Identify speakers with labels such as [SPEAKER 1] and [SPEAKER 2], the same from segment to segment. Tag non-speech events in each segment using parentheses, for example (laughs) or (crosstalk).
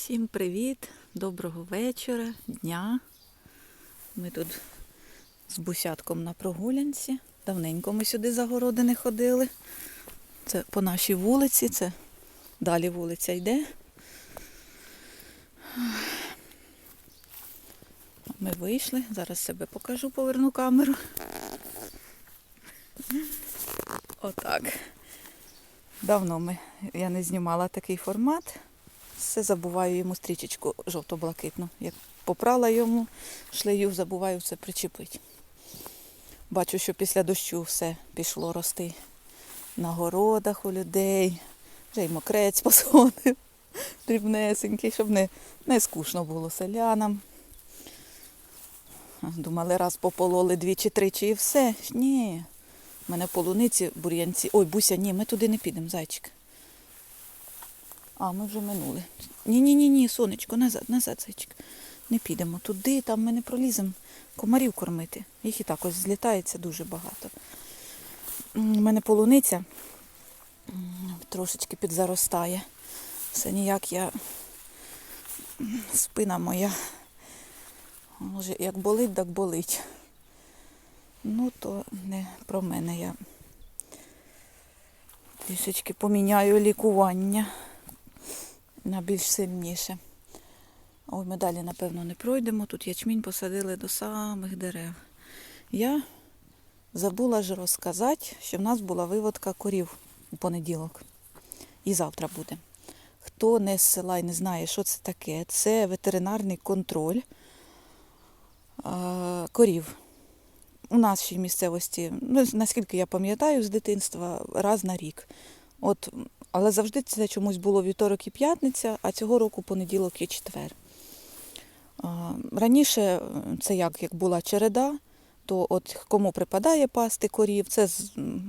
[SPEAKER 1] Всім привіт, доброго вечора, дня. Ми тут з бусятком на прогулянці. Давненько ми сюди за городи не ходили. Це по нашій вулиці, це далі вулиця йде. Ми вийшли, зараз себе покажу, поверну камеру. Отак. Давно ми, я не знімала такий формат. Все забуваю йому стрічечку жовто-блакитну. Як попрала йому шлею, забуваю все причепити. Бачу, що після дощу все пішло рости на городах у людей. Вже й мокрець посходив, дрібнесенький, щоб не, не скучно було селянам. Думали, раз попололи двічі, тричі і все. Ні. У мене полуниці, бур'янці. Ой, буся, ні, ми туди не підемо, зайчик. А, ми вже минули. Ні-ні-ні, ні, сонечко, назад, назад, зайчик. Не підемо туди, там ми не проліземо комарів кормити. Їх і так ось злітається дуже багато. У мене полуниця трошечки підзаростає. Все ніяк я спина моя. Може, як болить, так болить. Ну, то не про мене я трішечки поміняю лікування на більш сильніше. Ой, ми далі, напевно, не пройдемо. Тут ячмінь посадили до самих дерев. Я забула ж розказати, що в нас була виводка корів у понеділок. І завтра буде. Хто не з села і не знає, що це таке, це ветеринарний контроль а, корів. У нашій місцевості, ну, наскільки я пам'ятаю, з дитинства раз на рік. От, але завжди це чомусь було вівторок і п'ятниця, а цього року понеділок і четвер. Раніше е, це як, як була череда, то от кому припадає пасти корів, це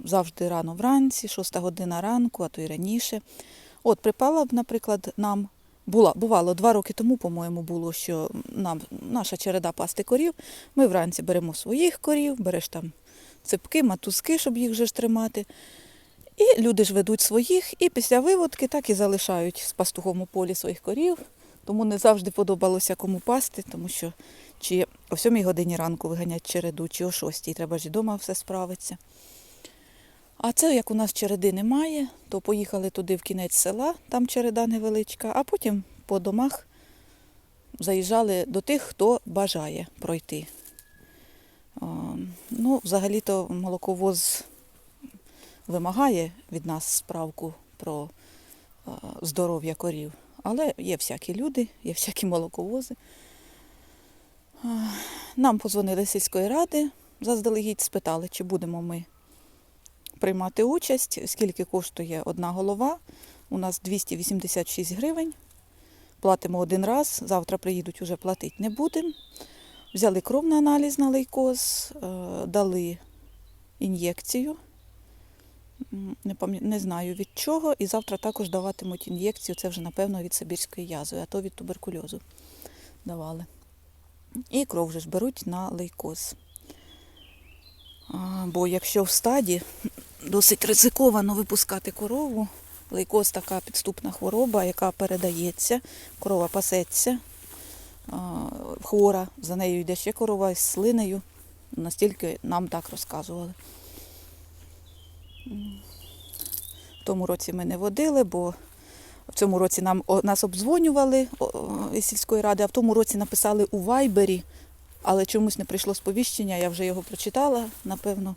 [SPEAKER 1] завжди рано вранці, 6 година ранку, а то й раніше. От припала б, наприклад, нам. Була, бувало, два роки тому, по-моєму, було, що нам наша череда пасти корів. Ми вранці беремо своїх корів, береш там цепки, матузки, щоб їх вже ж тримати. І люди ж ведуть своїх, і після виводки так і залишають з пастухом у полі своїх корів. Тому не завжди подобалося кому пасти, тому що чи о 7 годині ранку виганять череду, чи о 6, треба ж вдома все справиться. А це, як у нас череди немає, то поїхали туди в кінець села, там череда невеличка, а потім по домах заїжджали до тих, хто бажає пройти. Ну, взагалі-то молоковоз вимагає від нас справку про здоров'я корів. Але є всякі люди, є всякі молоковози. Нам позвонили з сільської ради, заздалегідь спитали, чи будемо ми приймати участь, скільки коштує одна голова. У нас 286 гривень. Платимо один раз, завтра приїдуть, уже платити не будемо. Взяли кров на аналіз на лейкоз, е, дали ін'єкцію. Не, пам'я- не знаю від чого. І завтра також даватимуть ін'єкцію. Це вже, напевно, від сибірської язви, а то від туберкульозу давали. І кров вже ж беруть на лейкоз. А, Бо якщо в стаді досить ризиковано випускати корову, лейкоз така підступна хвороба, яка передається, корова пасеться, а, хвора, за нею йде ще корова з слинею. Настільки нам так розказували. В тому році ми не водили, бо в цьому році нам, нас обдзвонювали із сільської ради, а в тому році написали у Вайбері, але чомусь не прийшло сповіщення, я вже його прочитала, напевно,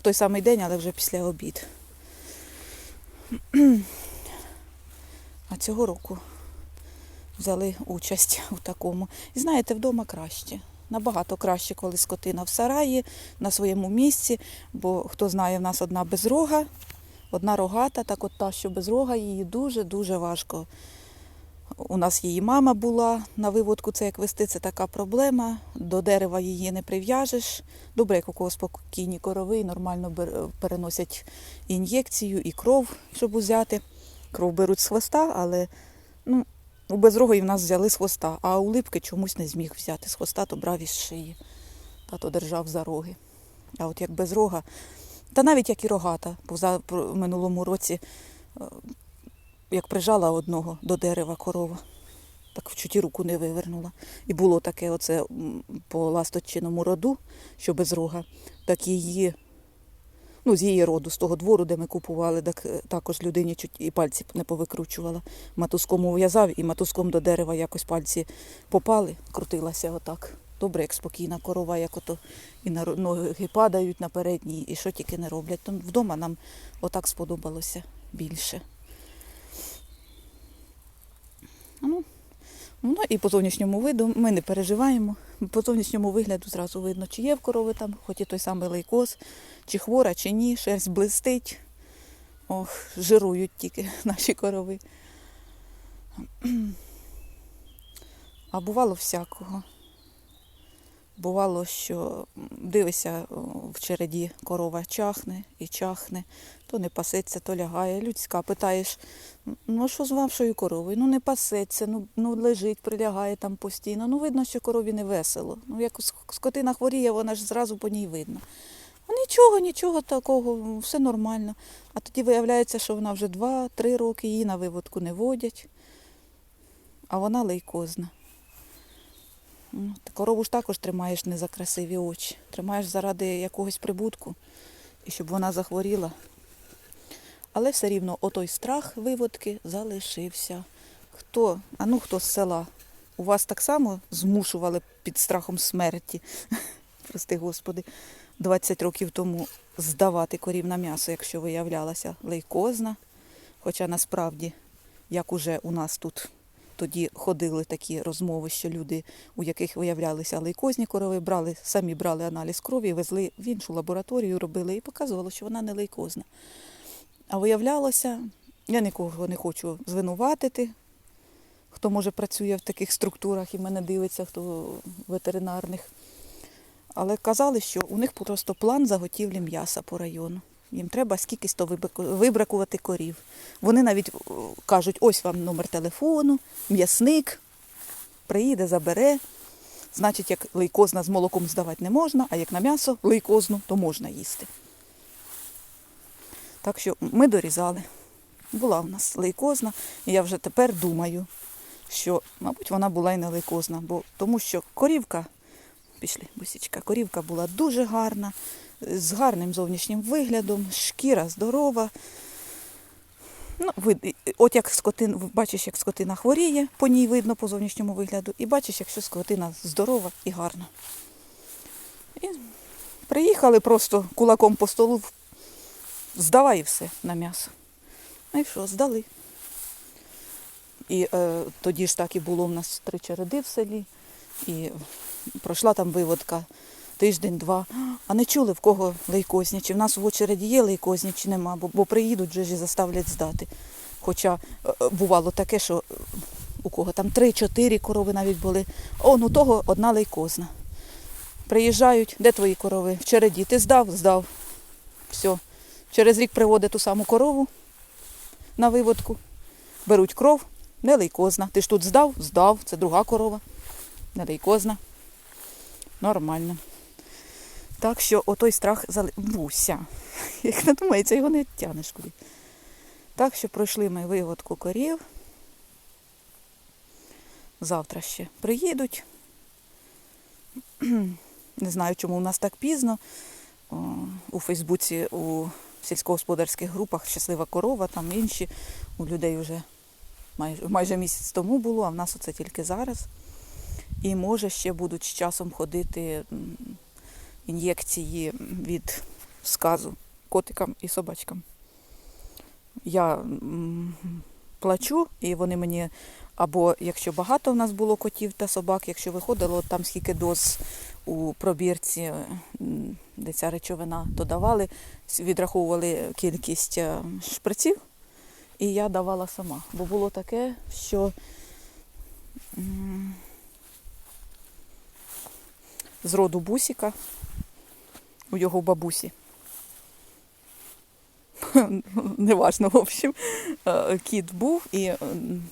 [SPEAKER 1] в той самий день, але вже після обід. А цього року взяли участь у такому. І знаєте, вдома краще. Набагато краще, коли скотина в сараї, на своєму місці, бо хто знає, в нас одна безрога, одна рогата, так от та, що без рога, її дуже-дуже важко. У нас її мама була на виводку, це як вести, це така проблема. До дерева її не прив'яжеш. Добре, як у кого спокійні корови, і нормально переносять ін'єкцію і кров, щоб узяти. Кров беруть з хвоста, але ну, у безрогої в нас взяли з хвоста, а у липки чомусь не зміг взяти з хвоста, то брав із шиї. Тато держав за роги. А от як без рога, та навіть як і рогата, в минулому році, е, як прижала одного до дерева корова. так в чуті руку не вивернула. І було таке оце по ласточиному роду, що без рога, так її, ну, з її роду, з того двору, де ми купували, так е, також людині чуть і пальці не повикручувала. Матузком ув'язав і матузком до дерева якось пальці попали, крутилася отак. Добре, як спокійна корова, як ото і на ноги падають на передній, і що тільки не роблять. Тому вдома нам отак сподобалося більше. Ну, ну і по зовнішньому виду ми не переживаємо. По зовнішньому вигляду зразу видно, чи є в корови там, хоч і той самий лейкоз, чи хвора, чи ні, шерсть блистить. Ох, жирують тільки (laughs) наші корови. (clears throat) А бувало всякого. Бувало, що м, дивишся в череді корова чахне і чахне, то не пасеться, то лягає. Людська питаєш, ну що з вашою коровою? Ну не пасеться, ну, ну лежить, прилягає там постійно. Ну видно, що корові не весело. Ну як скотина хворіє, вона ж зразу по ній видно. А нічого, нічого такого, все нормально. А тоді виявляється, що вона вже 2-3 роки, її на виводку не водять, а вона лейкозна. Ну, ти корову ж також тримаєш не за красиві очі. Тримаєш заради якогось прибутку, і щоб вона захворіла. Але все рівно отой страх виводки залишився. Хто, а ну хто з села? У вас так само змушували під страхом смерті, (laughs) прости господи, 20 років тому здавати корів на м'ясо, якщо виявлялася лейкозна. Хоча насправді, як уже у нас тут тоді ходили такі розмови, що люди, у яких виявлялися лейкозні корови, брали, самі брали аналіз крові, везли в іншу лабораторію, робили і показувало, що вона не лейкозна. А виявлялося, я нікого не хочу звинуватити, хто може працює в таких структурах і мене дивиться, хто ветеринарних. Але казали, що у них просто план заготівлі м'яса по району. Їм треба скількись то вибраку- вибракувати корів. Вони навіть е, кажуть, ось вам номер телефону, м'ясник, приїде, забере. Значить, як лейкозна з молоком здавати не можна, а як на м'ясо лейкозну, то можна їсти. Так що ми дорізали. Була в нас лейкозна, і я вже тепер думаю, що, мабуть, вона була і не лейкозна, бо тому що корівка, пішли, бусічка, корівка була дуже гарна, з гарним зовнішнім виглядом, шкіра здорова. Ну, от як скотин, бачиш, як скотина хворіє, по ній видно по зовнішньому вигляду, і бачиш, якщо скотина здорова і гарна. І приїхали просто кулаком по столу, здавай все на м'ясо. Ну і що, здали. І е, тоді ж так і було в нас три череди в селі, і пройшла там виводка тиждень-два. А не чули, в кого лейкозні, чи в нас в очереді є лейкозні, чи нема, бо, бо приїдуть вже ж і заставлять здати. Хоча е, е, бувало таке, що е, у кого там три-чотири корови навіть були, он у того одна лейкозна. Приїжджають, де твої корови? В череді. Ти здав? Здав. Все. Через рік приводить ту саму корову на виводку, беруть кров, не лейкозна. Ти ж тут здав? Здав. Це друга корова. Не лейкозна. Нормально. Так що отой страх зали... Буся. (laughs) Як не думається, його не тянеш куди. Так що пройшли ми виводку корів. Завтра ще приїдуть. (clears throat) Не знаю, чому у нас так пізно. У Фейсбуці, у сільськогосподарських групах щаслива корова, там інші. У людей вже майже, майже місяць тому було, а в нас оце тільки зараз. І може ще будуть з часом ходити ін'єкції від сказу котикам і собачкам. Я плачу, і вони мені, або якщо багато в нас було котів та собак, якщо виходило там скільки доз у пробірці, де ця речовина, то давали, відраховували кількість е, шприців, і я давала сама. Бо було таке, що з роду бусіка у його бабусі. (laughs) Неважно, в общем, е, кіт був і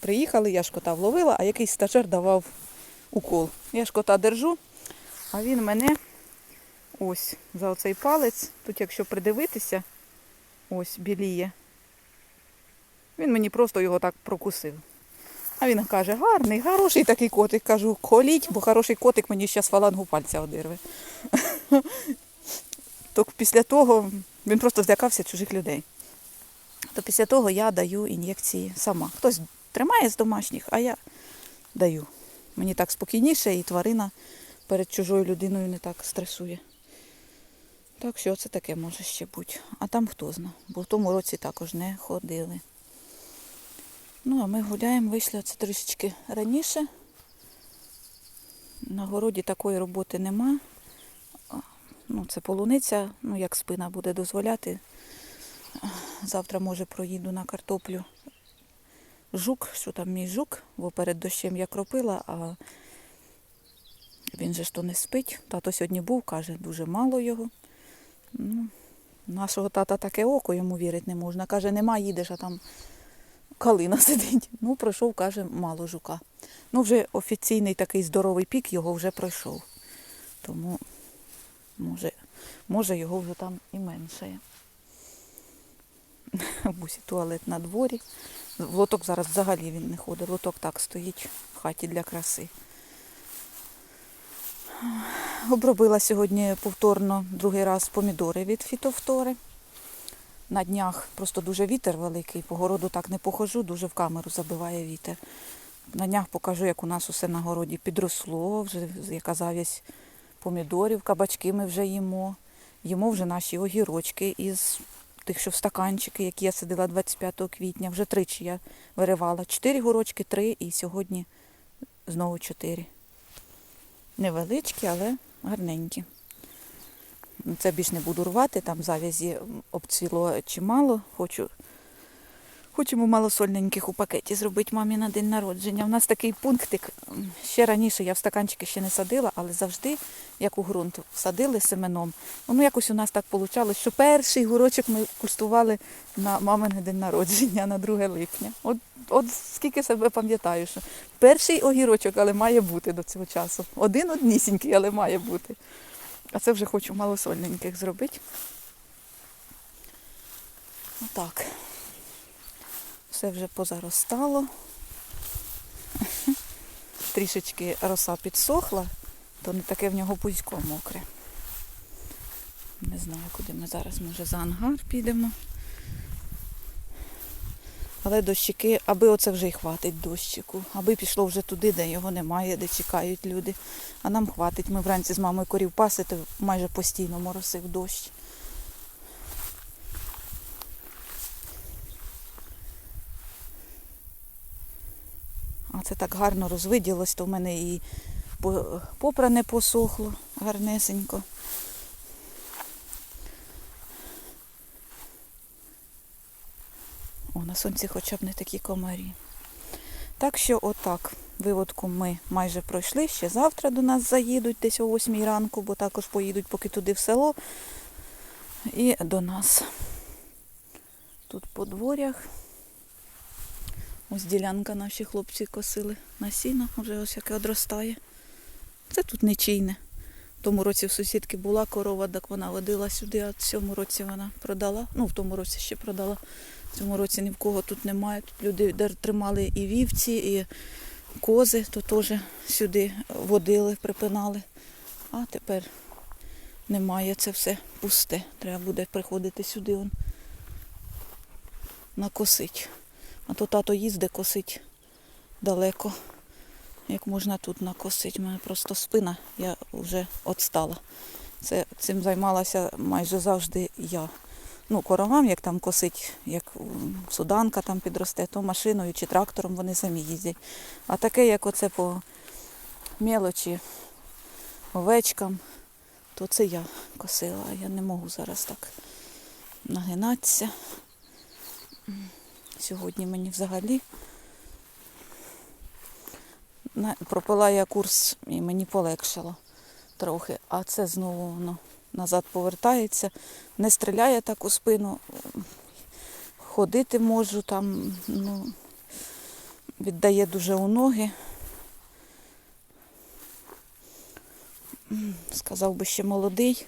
[SPEAKER 1] приїхали, я ж кота вловила, а якийсь стажер давав укол. Я ж кота держу, а він мене ось за оцей палець, тут якщо придивитися, ось біліє. Він мені просто його так прокусив. А він каже, гарний, хороший такий котик. Кажу, коліть, бо хороший котик мені зараз фалангу пальця одирве. (laughs) То після того він просто злякався чужих людей. То після того я даю ін'єкції сама. Хтось тримає з домашніх, а я даю. Мені так спокійніше, і тварина перед чужою людиною не так стресує. Так що це таке може ще бути. А там хто зна, бо в тому році також не ходили. Ну, а ми гуляємо, вийшли це трішечки раніше. На городі такої роботи нема. Ну, це полуниця, ну як спина буде дозволяти. Завтра, може, проїду на картоплю. Жук, що там мій жук, бо перед дощем я кропила, а він же ж то не спить. Тато сьогодні був, каже, дуже мало його. Ну, нашого тата таке око йому вірити не можна. Каже, нема, їдеш, а там калина (laughs) сидить. Ну, пройшов, каже, мало жука. Ну, вже офіційний такий здоровий пік його вже пройшов. Тому, може, може його вже там і менше. (laughs) Бусі туалет на дворі. В лоток зараз взагалі він не ходить. Лоток так стоїть в хаті для краси. Обробила сьогодні повторно другий раз помідори від фітофтори. На днях просто дуже вітер великий, по городу так не похожу, дуже в камеру забиває вітер. На днях покажу, як у нас усе на городі підросло, вже яка завість помідорів, кабачки ми вже їмо. Їмо вже наші огірочки із тих, що в стаканчики, які я садила 25 квітня. Вже тричі я виривала. Чотири горочки, три і сьогодні знову чотири. Невеличкі, але гарненькі. Це більш не буду рвати, там завязі обцвіло чимало. Хочу, хочемо малосольненьких у пакеті зробити мамі на день народження. У нас такий пунктик. Ще раніше я в стаканчики ще не садила, але завжди, як у ґрунт, садили семеном. Ну, якось у нас так вийшло, що перший гурочок ми куштували на мамине день народження, на 2 липня. От, от скільки себе пам'ятаю, що перший огірочок, але має бути до цього часу. Один однісінький, але має бути. А це вже хочу малосольненьких зробити. Отак. Все вже позаростало. (laughs) Трішечки роса підсохла, то не таке в нього пузько мокре. Не знаю, куди ми зараз, може, за ангар підемо. Але дощики, аби оце вже й хватить дощику, аби пішло вже туди, де його немає, де чекають люди. А нам хватить. Ми вранці з мамою корів пасити, майже постійно моросив дощ. Це так гарно розвиділось, то в мене і по- попране посохло гарнесенько. О, на сонці хоча б не такі комарі. Так що отак. Виводку ми майже пройшли. Ще завтра до нас заїдуть десь о 8 ранку, бо також поїдуть поки туди в село. І до нас. Тут по дворях. Ось ділянка наші хлопці косили на сіно, вже ось яке одростає. Це тут нечийне. В тому році в сусідки була корова, так вона водила сюди, а в цьому році вона продала. Ну, в тому році ще продала. В цьому році ні в кого тут немає. Тут люди тримали і вівці, і кози, то теж сюди водили, припинали. А тепер немає, це все пусте. Треба буде приходити сюди он, накосить. А то тато їздить косить далеко. Як можна тут накосити? У мене просто спина, я вже відстала. Це, цим займалася майже завжди я. Ну, коровам, як там косить, як суданка там підросте, то машиною чи трактором вони самі їздять. А таке, як оце по мелочі, овечкам, то це я косила. Я не можу зараз так нагинатися. Сьогодні мені взагалі. Пропила я курс і мені полегшало трохи, а це знову воно назад повертається, не стріляє так у спину, ходити можу там, ну, віддає дуже у ноги. Сказав би ще молодий,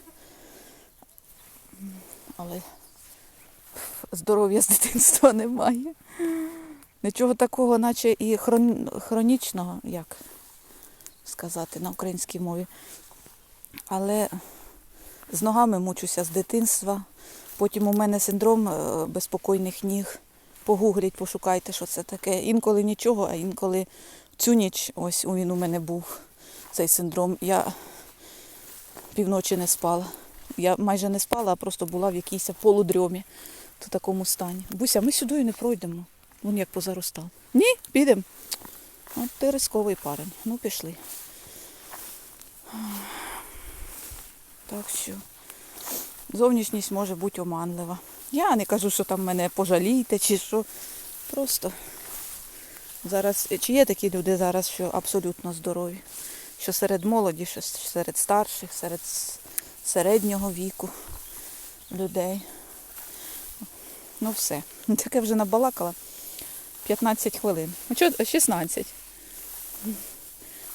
[SPEAKER 1] але здоров'я з дитинства (laughs) немає. Нічого такого, наче і хрон... хронічного, як сказати на українській мові. Але з ногами мучуся з дитинства. Потім у мене синдром е, безпокійних ніг. Погугліть, пошукайте, що це таке. Інколи нічого, а інколи цю ніч ось він у мене був цей синдром. Я півночі не спала. Я майже не спала, а просто була в якійсь полудрьомі в такому стані. Буся, ми сюди не пройдемо. Вон як позаростав. Ні, підемо. От ти рисковий парень. Ну, пішли. Так що зовнішність може бути оманлива. Я не кажу, що там мене пожалійте чи що. Просто зараз, чи є такі люди зараз, що абсолютно здорові? Що серед молоді, що серед старших, серед середнього віку людей. Ну все. Таке вже набалакала. 15 хвилин. А чого 16?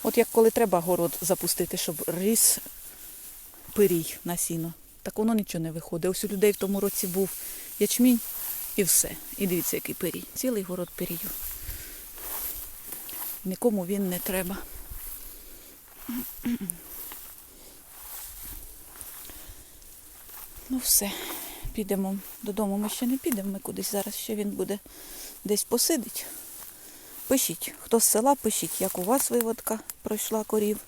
[SPEAKER 1] От як коли треба город запустити, щоб ріс пирій на сіно. Так воно нічого не виходить. Ось у людей в тому році був ячмінь і все. І дивіться, який пирій. Цілий город пирію. Нікому він не треба. Ну все, підемо додому. Ми ще не підемо, ми кудись зараз ще він буде десь посидить. Пишіть, хто з села, пишіть, як у вас виводка пройшла корів,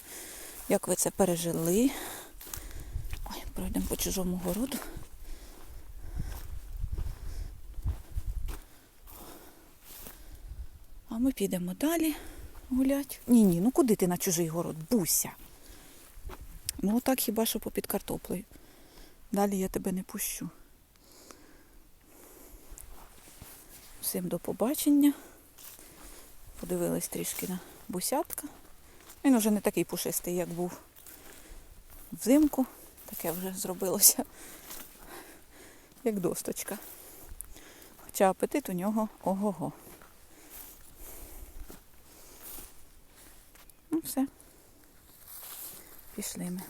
[SPEAKER 1] як ви це пережили. Ой, пройдемо по чужому городу. А ми підемо далі гулять. Ні, ні, ну куди ти на чужий город? Буся. Ну отак хіба що попід картоплею. Далі я тебе не пущу. Всім до побачення. Подивились трішки на бусятка. Він вже не такий пушистий, як був взимку. Таке вже зробилося, як досточка. Хоча апетит у нього ого-го. Ну все. Пішли ми.